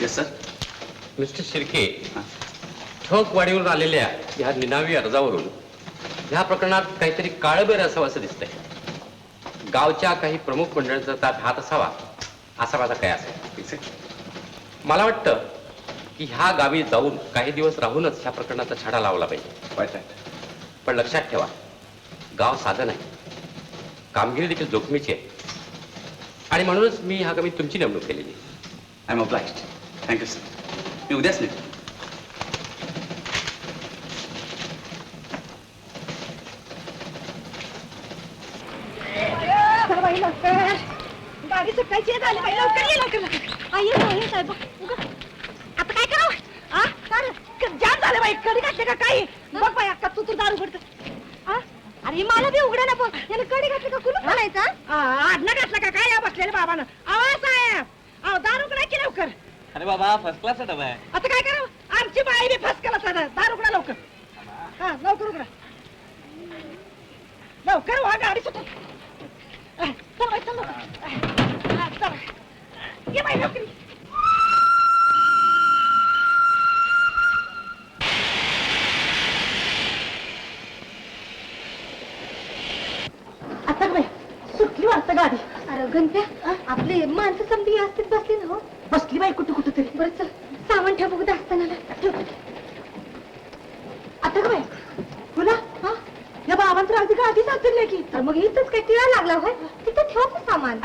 Yes sir? Mister Shirke ठोक वाढीवरून आलेल्या ह्या निनावी अर्जावरून ह्या प्रकरणात काहीतरी काळबेर असावं असं दिसतंय. गावच्या काही प्रमुख मंडळांचा त्यात हात असावा असा माझा कयास आहे. मला वाटतं की ह्या गावी जाऊन काही दिवस राहूनच ह्या प्रकरणाचा छडा लावला पाहिजे. पण लक्षात ठेवा गाव साधं नाही. कामगिरी देखील जोखमीची आहे. आणि म्हणूनच मी ह्या गावी तुमची नेमणूक केलेली I am obliged thank you sir मी उद्याच निघतो चला बाई लवकर. गाडी सुटायची आहे, झाली बाई लवकर ये लवकर लवकर. आई साहेब उगा. आता काय करावं? आ काय रे? जाम झालं बाई कडी घातली का काही बघ बाई अक्का तू दारू पडत अरे मला बी उघडा ना पण याला कडी घातली का? कुलूप म्हणायचा आडना घातला का काय? या बसलेल्या बाबानं. आवाज साहेब. दारू उघडा की लवकर. अरे बाबा फर्स्ट क्लास डबा आहे आता काय करावं? आमची बाई बी फर्स्ट क्लास आहे. दार उघडा लवकर. हा लवकर उघडा. लवकर वा गाडी सुटत चल बाई चल लवकर. हा, चला. ये बाई लवकर ये. आता बाई सुटली वाटतं गाडी अरे गणप्या आपले माणसं समधी असतील बसली ना हो बसली बाई कुठं कुठं तरी बरं चल सामान ठेव बघू असताना आता का बाई? तुला हा? या बाबांचं राहते का? आधी सांगितलं की. तर मग इथंच काय टिळा लागला होय? तिथं ठेवायचं सामान.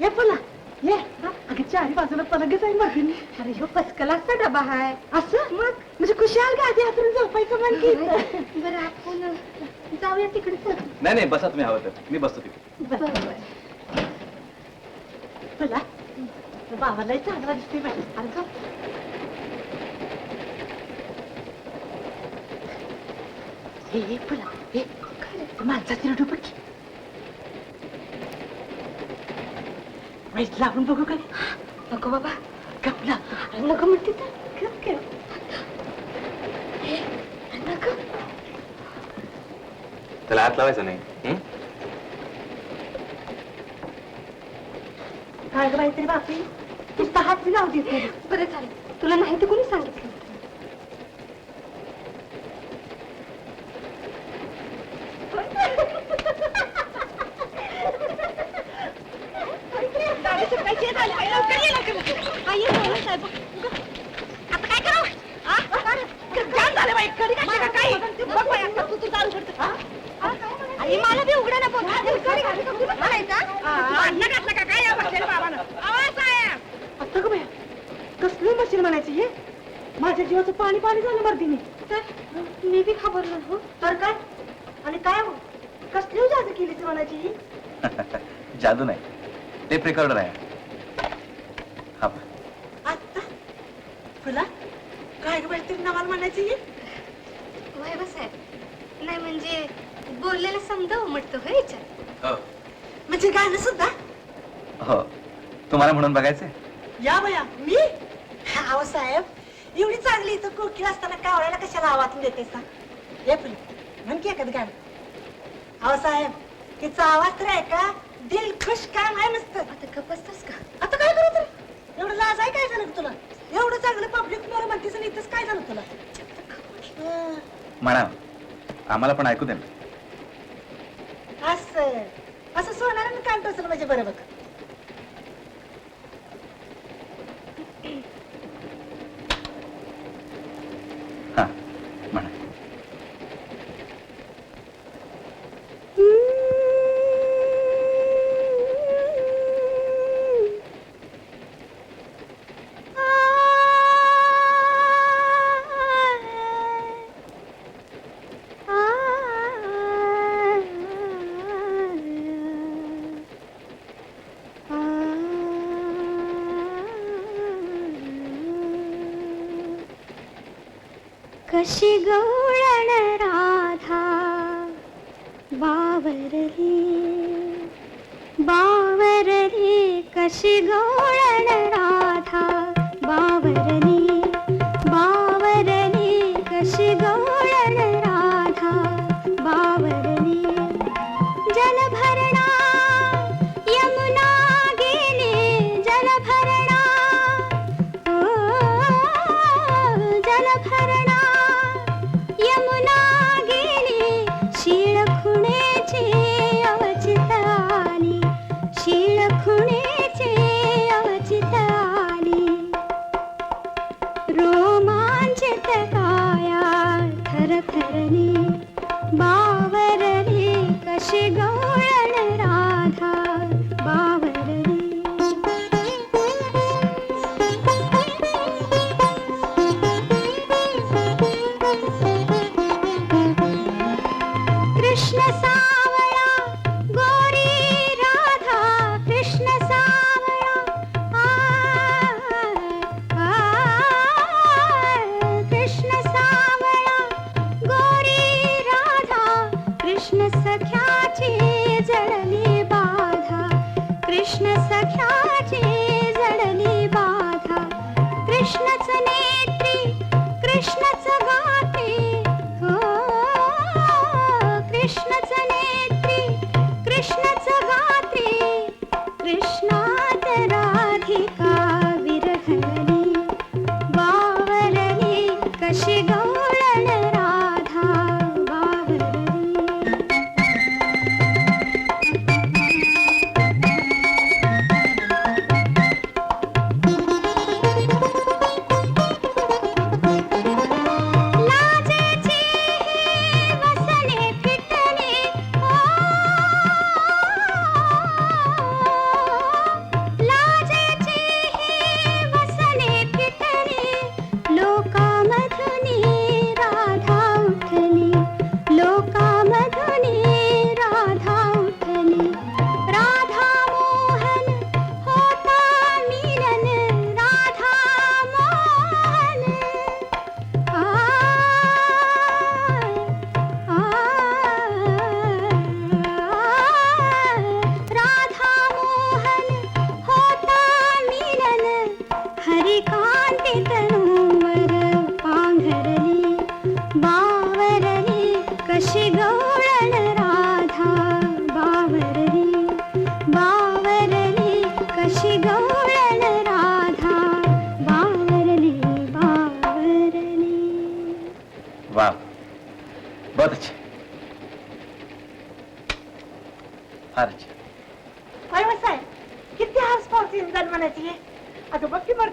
ये बोला. ये. अगं चारी बाजूला पलंगच आहे मग. अरे हो फसकलाचा डबा हाय. असं? मग? म्हणजे खुशाल गादी हातून झोपायचं म्हण की बरं आपण जाऊया तिकडे चल नाही नाही बसा तुम्ही हवं तर. मी बसतो तिथे बरोबर बोला. बाबालाही चांगला दिसते बाई. अरे हे हे बोला हे काय माणसाची रडू बघ. वाईट लावून बघू काय नको बाबा नको म्हणते तर गप. हे, नको त्याला हात लावायचा नाही? काय बाई तरी बापी हात बरं चालेल तुला नाही तर कोणी सांगितलं गाडी सुटायची आहे, झाली बाई, लवकर ये, लवकर, लवकर. आई, ये, ये, साहेब. उगा. आता काय करावं? आ? जाम झालं बाई, कडी घातली का काही? बघ बाई, आता तू तर दारू पडतं. आ? आ? आई, मला बी उघडा ना पण. याला कडी घातली का कुलूप म्हणायचा? आ, अन्न घातलं का काय या बसलेल्या बाबानं? आवाज साहेब. आता का बाया? कसली मशीन म्हणायची हे माझ्या जीवाचं पाणी पाणी झालं मर्दीने तर मी बी खबरलो हो तर काय आणि काय हो कसली जादू केलीच म्हणायची ही जादू नाही. टेप रेकॉर्डर आहे. हा. आता काय ग बाई तरी नवाल म्हणायची? ही वय बस आहे नाही म्हणजे बोललेलं समजा उमटतं होय याच्यात हो. म्हणजे गाणं सुद्धा? हो. तुम्हाला म्हणून बघायचंय? या बया मी? आहो साहेब एवढी चांगली इथं कोकिळ असताना कावळ्याला कशाला आवाज देते सा हे फुल म्हण की एखादं गाणं. अहो साहेब तिचा आवाज तर आहे का दिल खुश काम आहे मस्त. आता गप बसतोस का? आता काय करू तर? एवढं लाज आहे काय झालं तुला? एवढं चांगलं पब्लिक मोर म्हणतेस आणि इथंच काय झालं तुला? हं, म्हणा आम्हाला पण ऐकू दे ना. असं. असं सोनारानं काम टोचलं म्हणजे बरं बघ. कशी गवळण राधा? बावरली बावरली कशी गवळण राधा? रोमाञ्चतकाया खर बावर कशग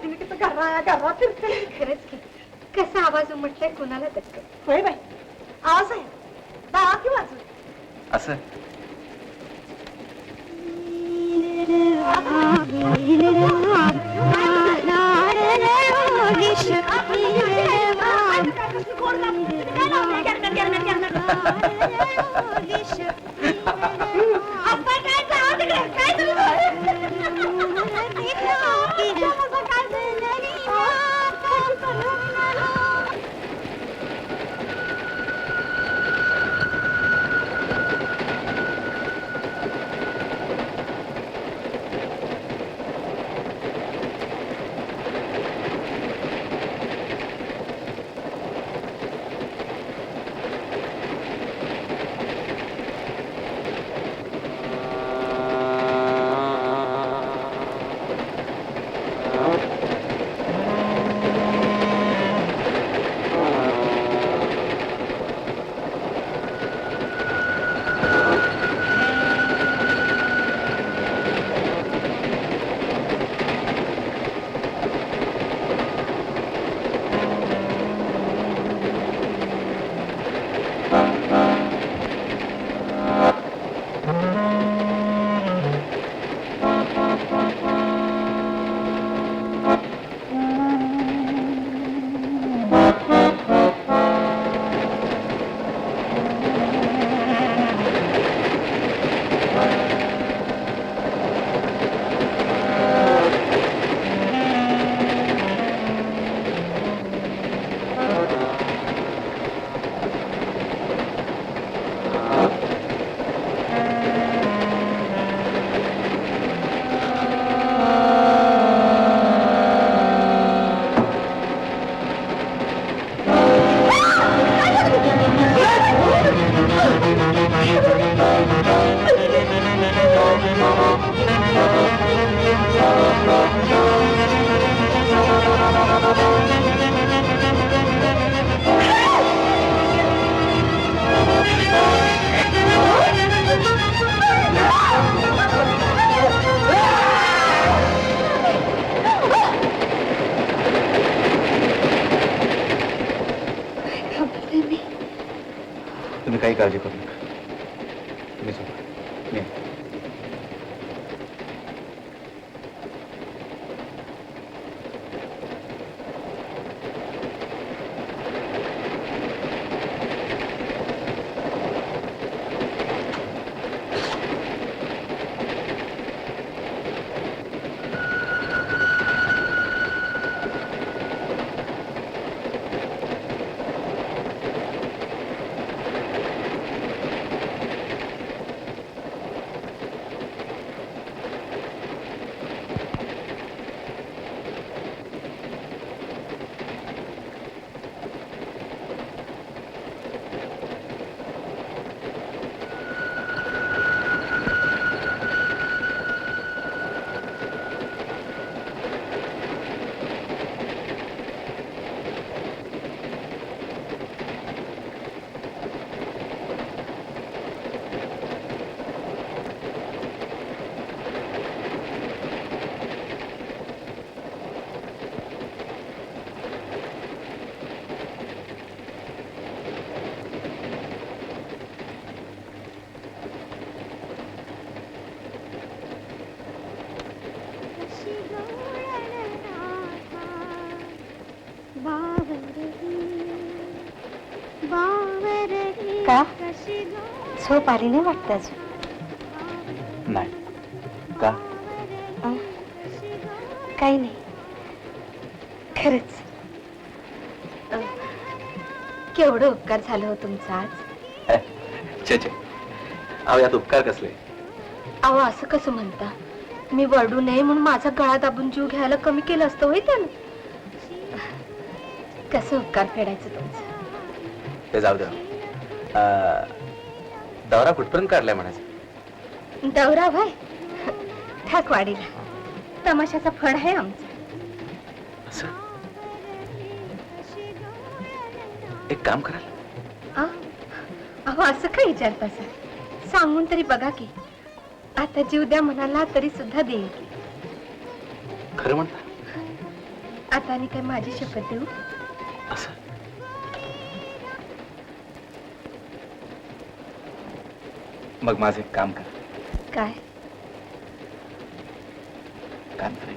मी किती घरा घरा फिरते खरंच की. कसा आवाज उमटलाय कुणाला तक्क होय बाई. आवाज आहे. दावा की वाजू असं. काही काळजी करू नका तुम्ही झोपा मी आहे. का झोप आली नाही वाटत अजून? नाही. का? अं, काही नाही. खरंच. अं, केवढं उपकार झालं हो तुमचा आज? छे छे. अहो यात उपकार कसले? अहो असं कसं म्हणता? मी वरडू नये म्हणून माझा गळा दाबून जीव घ्यायला कमी केलं असतं होय त्यानं? कसं उपकार फेडायचं तुमचं? ते जाऊ द्या. अं, दौरा कुठपर्यंत काढलाय म्हणायचं? दौरा भाई ठाकवाडीला तमाशाचा फड आहे आमचा. असं? एक काम कराल. आ? अहो असं काय विचारता सर सांगून तरी बघा की. आता जीव द्या म्हणाला तरी सुद्धा देईल की. खरं म्हणता? आता आणि काय माझी शपथ देऊ? असं? मग माझं एक काम कर. काय? काम करायचं